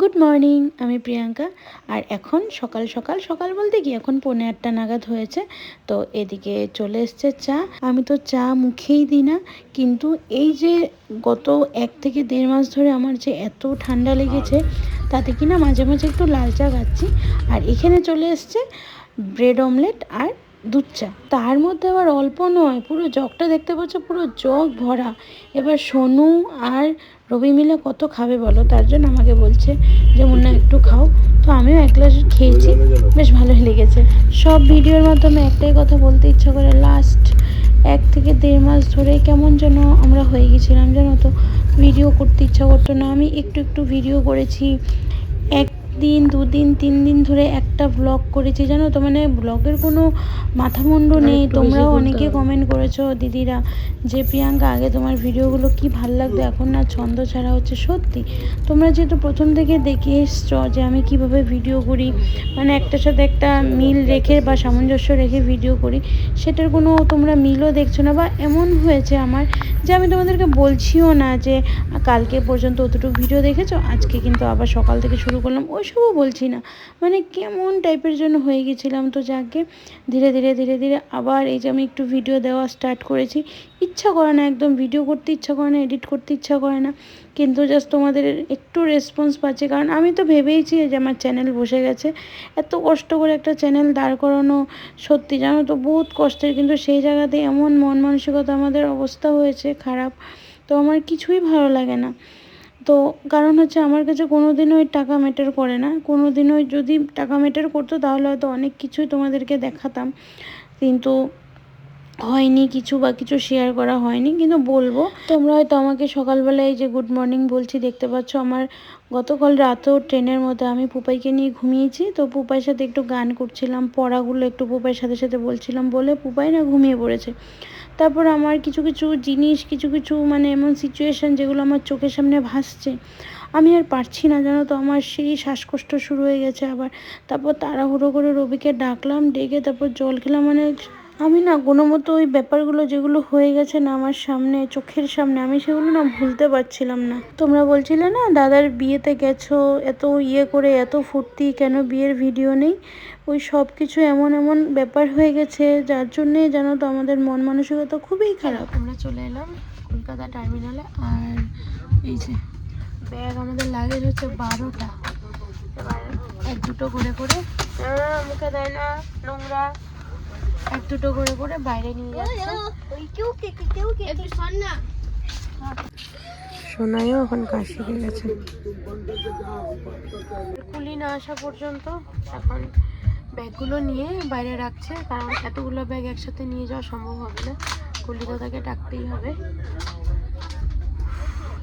Good morning আমি প্রিয়াঙ্কা। আর এখন সকাল সকাল সকাল বলতে কি, এখন পৌনে আটটা নাগাদ হয়েছে, তো এদিকে চলে এসছে চা। আমি তো চা মুখেই দিই না, কিন্তু এই যে গত এক থেকে দেড় মাস ধরে আমার যে এত ঠান্ডা লেগেছে, তাতে কি না মাঝে মাঝে একটু লাল চা খাচ্ছি। আর এখানে চলে এসছে ব্রেড অমলেট আর দুধ চা তার মধ্যে আবার অল্প নয়, পুরো জগটা দেখতে পাচ্ছ, পুরো জগ ভরা। এবার সোনু আর রবি মিলে কত খাবে বলো? তার জন্য আমাকে বলছে যে, মুন্না একটু খাও। তো আমিও এক গ্লাস খেয়েছি, বেশ ভালোই লেগেছে। সব ভিডিওর মাধ্যমে একটাই কথা বলতে ইচ্ছা করে লাস্ট এক থেকে দেড় মাস ধরে কেমন যেন আমরা হয়ে গেছিলাম জানো তো? ভিডিও করতে ইচ্ছা করতো না। আমি একটু একটু ভিডিও করেছি একদিন দুদিন তিন দিন ধরে একটা ব্লগ করেছি জানো তো? মানে ব্লগের কোনো মাথামুন্ডু নেই। তোমরাও অনেকে কমেন্ট করেছ দিদিরা যে প্রিয়াঙ্কা আগে তোমার ভিডিওগুলো কি ভালো লাগতো? এখন না ছন্দ ছাড়া হচ্ছে সত্যি। তোমরা যেহেতু প্রথম থেকে দেখে এসছো যে আমি কীভাবে ভিডিও করি মানে একটার সাথে একটা মিল রেখে বা সামঞ্জস্য রেখে ভিডিও করি সেটার কোনো তোমরা মিলও দেখছ না বা এমন হয়েছে আমার যে আমি তোমাদেরকে বলছিও না যে কালকে পর্যন্ত অতটুকু ভিডিও দেখেছ আজকে কিন্তু আবার সকাল থেকে শুরু করলাম। ওইসবও বলছি না। মানে কেমন টাইপের জন্য হয়ে গেছিলাম তো যাকে। ধীরে ধীরে ধীরে ধীরে আবার এই যে আমি একটু ভিডিও দেওয়া স্টার্ট করেছি। ইচ্ছা করে না, একদম ভিডিও করতে ইচ্ছা করে না এডিট করতে ইচ্ছা করে না। কিন্তু জাস্ট তোমাদের একটু রেসপন্স পাচ্ছে। কারণ আমি তো ভেবেইছি যে আমার চ্যানেল বসে গেছে। এত কষ্ট করে একটা চ্যানেল দাঁড় করানো সত্যি জানো তো বহুত কষ্টের। কিন্তু সেই জায়গাতে এমন মন মানসিকতা আমাদের অবস্থা হয়েছে খারাপ। তো আমার কিছুই ভালো লাগে না। তো কারণ হচ্ছে আমার কাছে কোনো দিনও ওই টাকা ম্যাটার করে না। কোনো দিনও যদি টাকা ম্যাটার করতো তাহলে হয়তো অনেক কিছুই তোমাদেরকে দেখাতাম। কিন্তু হয়নি কিছু বা কিছু শেয়ার করা হয়নি। কিন্তু বলব, তোমরা হয়তো আমাকে সকালবেলায় যে গুড মর্নিং বলছি, দেখতে পাচ্ছ আমার গতকাল রাতেও ট্রেনের মধ্যে আমি পুপাইকে নিয়ে ঘুমিয়েছি। তো পুপাইয়ের সাথে একটু গান করছিলাম, পড়াগুলো একটু পুপাইয়ের সাথে সাথে বলছিলাম বলে পুপাই না ঘুমিয়ে পড়েছে। তারপর আমার কিছু কিছু জিনিস, কিছু কিছু মানে এমন সিচুয়েশান যেগুলো আমার চোখের সামনে ভাসছে। আমি আর পারছি না, জানো তো, আমার সেই শ্বাসকষ্ট শুরু হয়ে গেছে আবার। তারপর তাড়াহুড়ো করে রবিকে ডাকলাম, ডেকে তারপর জল খেলাম মানে আমি না কোনো মতো ওই ব্যাপারগুলো যেগুলো হয়ে গেছে না আমার সামনে চোখের সামনে আমি সেগুলো না ভুলতে পারছিলাম না। তোমরা বলছিলে না দাদার বিয়েতে গেছো এত ইয়ে করে এত ফুর্তি কেন বিয়ের ভিডিও নেই? ওই সব কিছু এমন এমন ব্যাপার হয়ে গেছে যার জন্যে জানো তো আমাদের মন মানসিকতা খুবই খারাপ। আমরা চলে এলাম কলকাতা টার্মিনালে আর এই যে ব্যাগ আমাদের লাগেজ হচ্ছে বারোটা। এবার এক দুটো করে করে। মুখে দেয় না নোংরা। এক দুটো করে করে বাইরে নিয়ে যাচ্ছে। সোনাইও এখন কাশি হয়ে গেছে। কুলি না আসা পর্যন্ত এখন ব্যাগগুলো নিয়ে বাইরে রাখছে কারণ এতগুলো ব্যাগ একসাথে নিয়ে যাওয়া সম্ভব হবে না। কুলি দাদাকে ডাকতেই হবে।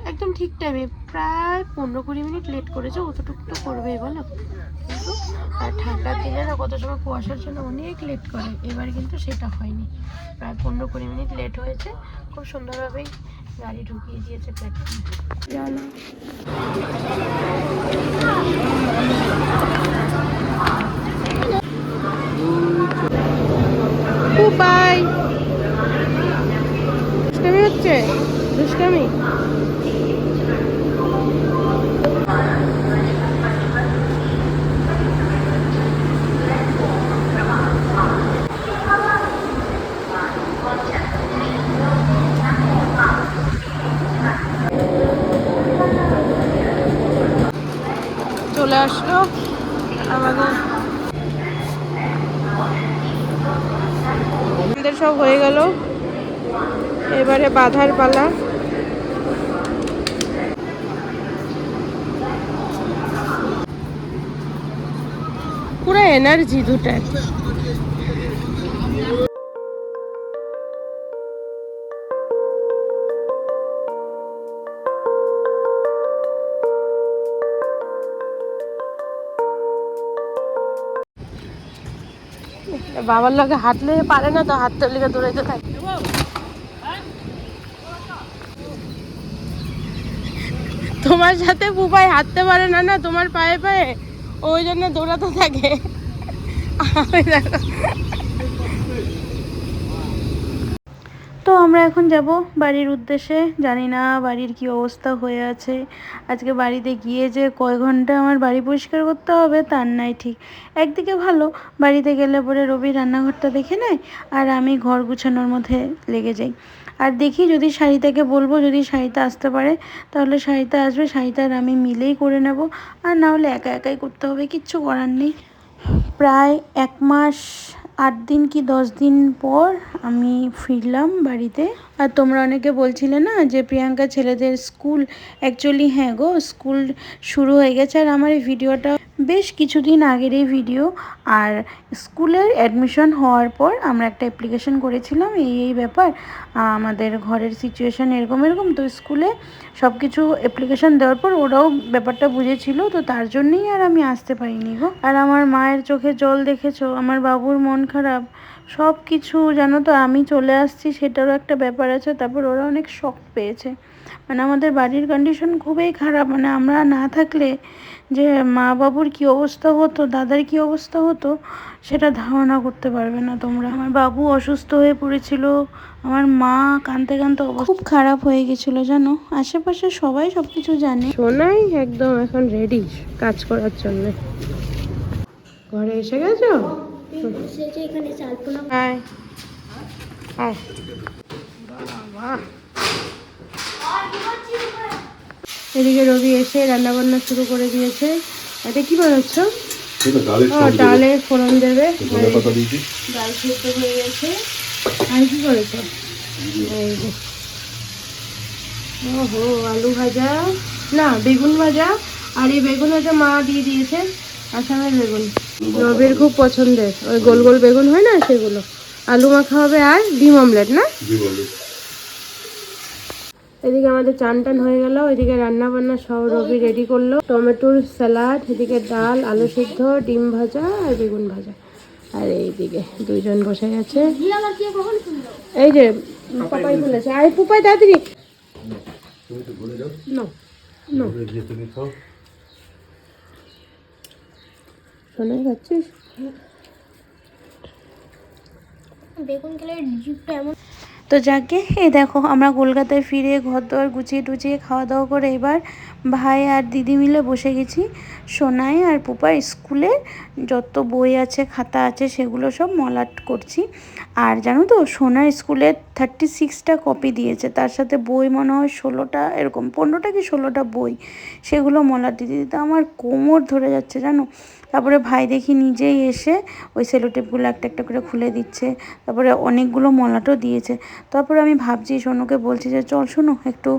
একদম ঠিক টাইমে প্রায় পনেরো কুড়ি মিনিট লেট করেছে অতটুকু তো করবেই বলো। কিন্তু। আর ঠান্ডার দিনে না, কত সময় কুয়াশার জন্য অনেক লেট করে। এবার কিন্তু সেটা হয়নি। প্রায় পনেরো কুড়ি মিনিট লেট হয়েছে। খুব সুন্দরভাবেই গাড়ি ঢুকিয়ে দিয়েছে প্ল্যাটফর্মে চলো বাই দুষ্টামি হচ্ছে দুষ্টামি চলে আসলো আমাদের আমাদের সব হয়ে গেল। এবারে বাধার পালা। পুরো এনার্জি দুটায় বাবার লগে হাঁটলে পারে না তো হাঁটতে লিগে দৌড়াইতে থাকে। তোমার সাথে বুবাই হাঁটতে পারে না না, তোমার পায়ে পায়ে, ওই জন্য দৌড়াতে থাকে। আমি দেখো। তো আমরা এখন যাব বাড়ির উদ্দেশ্যে। জানি না বাড়ির কি অবস্থা হয়ে আছে। আজকে বাড়িতে গিয়ে যে কয় ঘণ্টা আমার বাড়ি পরিষ্কার করতে হবে তার নাই ঠিক। একদিকে ভালো, বাড়িতে গেলে পরে রবি রান্নাঘরটা দেখে নেয় আর আমি ঘর গুছানোর মধ্যে লেগে যাই। আর দেখি যদি শাড়িটাকে বলব, যদি শাড়িতে আসতে পারে, তাহলে শাড়িতে আসবে শাড়িটা আমি মিলেই করে নেব। আর না হলে একা একাই করতে হবে, কিচ্ছু করার নেই। প্রায় এক মাস আট দিন কি দশ দিন পর আমি ফিরলাম বাড়িতে। আর তোমরা অনেকে বলছিলে না যে প্রিয়াঙ্কা ছেলেদের স্কুল অ্যাকচুয়ালি হ্যাঁ গো, স্কুল শুরু হয়ে গেছে আর আমার এই ভিডিওটা বেশ কিছুদিন আগের এই ভিডিও আর স্কুলের অ্যাডমিশন হওয়ার পর আমরা একটা অ্যাপ্লিকেশন করেছিলাম, এই এই ব্যাপার আমাদের ঘরের সিচুয়েশান এরকম এরকম, তো স্কুলে সব কিছু অ্যাপ্লিকেশন দেওয়ার পর ওরাও ব্যাপারটা বুঝেছিল, তো তার জন্যই আর আমি আসতে পারিনি গো। আর আমার মায়ের চোখে জল দেখেছ, আমার বাবুর মন খারাপ সব কিছু জানো তো আমি চলে আসছি সেটারও একটা ব্যাপার আছে তারপর ওরা অনেক শখ পেয়েছে। মানে আমাদের বাড়ির কন্ডিশন খুবই খারাপ মানে আমরা না থাকলে যে মা বাবুর কী অবস্থা হতো দাদার কি অবস্থা হতো সেটা ধারণা করতে পারবে না তোমরা। আমার বাবু অসুস্থ হয়ে পড়েছিল আমার মা কানতে কানতে খুব খারাপ হয়ে গেছিল জানো? আশেপাশে সবাই সব কিছু জানে। সোনাই একদম এখন রেডি কাজ করার জন্য। ঘরে এসে গেছো? হাই বাবা এদিকে রবি এসে রান্না বান্না শুরু করে দিয়েছে। এটা কি বানাচ্ছ। ডালে ফোড়ন দেবে। ডাল সেদ্ধ হয়ে গেছে। আর কি করেছ? ওহো আলু ভাজা। না বেগুন ভাজা। আর এই বেগুন ভাজা মা দিয়ে দিয়েছে। আসামের বেগুন। রবির খুব পছন্দের। ওই গোল গোল বেগুন হয় না সেগুলো। আলু মাখা হবে আর ডিম অমলেট না? এদিকে আমাদের চান টান হয়ে গেল এদিকে রান্না বান্না সব রবি রেডি করল। টমেটোর স্যালাড এদিকে ডাল আলু সিদ্ধ ডিম ভাজা আর বেগুন ভাজা। আর এইদিকে দুইজন বসে গেছে। এই যে পাপাই খুলেছে। আরে পুপাই তাড়াতাড়ি। না না শোনাই যাচ্ছিস বেগুন খেলে জিভটা এমন তো যাকে এই দেখো আমরা কলকাতায় ফিরে ঘর দর গুছিয়ে টুচিয়ে খাওয়া দাওয়া করে এবার ভাই আর দিদি মিলে বসে গেছি। সোনাই আর পুপার স্কুলে যত বই আছে খাতা আছে সেগুলো সব মলাট করছি। আর জানো তো সোনার স্কুলে থার্টি সিক্সটা কপি দিয়েছে। তার সাথে বই মনে হয় ষোলোটা এরকম পনেরোটা কি ষোলোটা বই সেগুলো মলাট। দিতে দিতে আমার কোমর ধরে যাচ্ছে জানো? তারপরে ভাই দেখি নিজেই এসে ওই সেলোটেপগুলো একটা একটা করে খুলে দিচ্ছে। তারপরে অনেকগুলো মলাটও দিয়েছে। তারপরে আমি ভাবছি, সোনুকে বলছি যে, চল শোনো একটু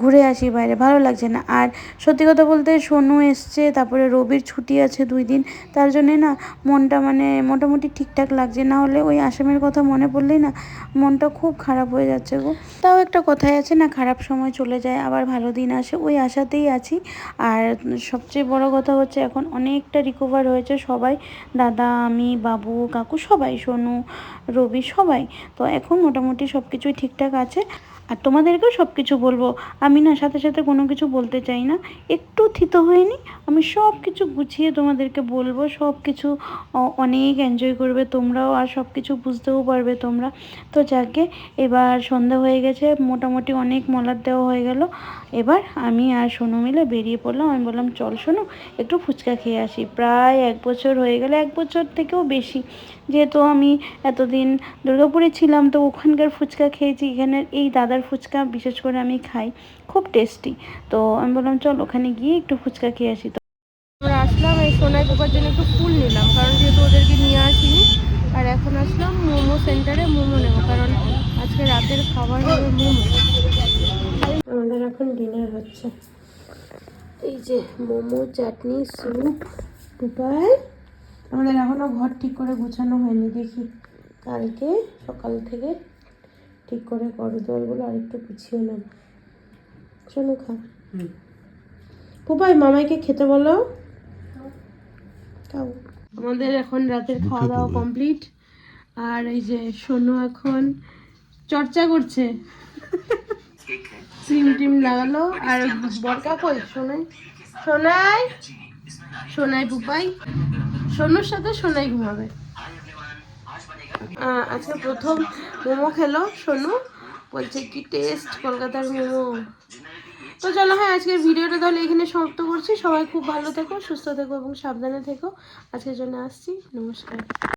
ঘুরে আসি বাইরে, ভালো লাগছে না। আর সত্যি কথা বলতে সোনু এসছে, তারপরে রবির ছুটি আছে দুই দিন, তার জন্যে না মনটা মানে মোটামুটি ঠিকঠাক লাগছে। না হলে ওই আসামের কথা মনে পড়লেই না মনটা খুব খারাপ হয়ে যাচ্ছে গো। তাও একটা কথাই আছে না, খারাপ সময় চলে যায়, আবার ভালো দিন আসে, ওই আশাতেই আছি। আর সবচেয়ে বড় কথা হচ্ছে, এখন অনেকটা রিকভার হয়েছে সবাই, দাদা, আমি, বাবু, কাকু, সবাই, সোনু, রবি, সবাই। তো এখন মোটামুটি সব কিছুই ঠিকঠাক আছে। আর তোমাদেরকেও সব কিছু বলব। আমি না সাথে সাথে কোনো কিছু বলতে চাই না। একটু থিত হয়নি আমি সব কিছু গুছিয়ে তোমাদেরকে বলব। সব কিছু অনেক এনজয় করবে তোমরাও আর সব কিছু বুঝতেও পারবে তোমরা। তো যাকে, এবার সন্ধ্যা হয়ে গেছে। মোটামুটি অনেক মলার দেওয়া হয়ে গেল। এবার আমি আর সোনু মিলে বেরিয়ে পড়লাম। আমি বললাম, চল শোনো একটু ফুচকা খেয়ে আসি। প্রায় এক বছর হয়ে গেলে। এক বছর থেকেও বেশি। যেহেতু আমি এতদিন দুর্গাপুরে ছিলাম, তো ওখানকার ফুচকা খেয়েছি। এখানের এই দাদার ফুচকা বিশেষ করে আমি খাই, খুব টেস্টি তো আমি বললাম, চল ওখানে গিয়ে একটু ফুচকা খেয়ে আসি। তো আমরা আসলাম, এই সোনায় পোকার জন্য একটু ফুল নিলাম, কারণ যেহেতু ওদেরকে নিয়ে আসিনি, আর এখন আসলাম মোমো সেন্টারে মোমো নেব, কারণ আজকে রাতের খাবার হবে মোমো। আমাদের এখন ডিনার হচ্ছে। এই যে মোমো, চাটনি, স্যুপ উপায় আমাদের এখনও ঘর ঠিক করে গোছানো হয়নি, দেখি কালকে সকাল থেকে ঠিক করে করো দোয়ারগুলো আরেকটু গুছিয়ে নেব শোনো খা। পুপাই মামাইকে খেতে বলো। খাও। আমাদের এখন রাতের খাওয়া দাওয়া কমপ্লিট। আর এই যে সোনু এখন চর্চা করছে। সিম টিম লাগালো। আর বরকা কই? সোনাই? সোনাই? সোনাই পুপাই সোনুর সাথে সোনাই ঘুমাবে। আজকে প্রথম মোমো খেলো, সোনু। বলছে, কি টেস্ট কলকাতার মোমো? তো চলো হ্যাঁ আজকের ভিডিওটা তাহলে এখানে সমাপ্ত করছি। সবাই খুব ভালো থেকো, সুস্থ থেকো এবং সাবধানে থেকো। আজকের জন্য আসছি। নমস্কার।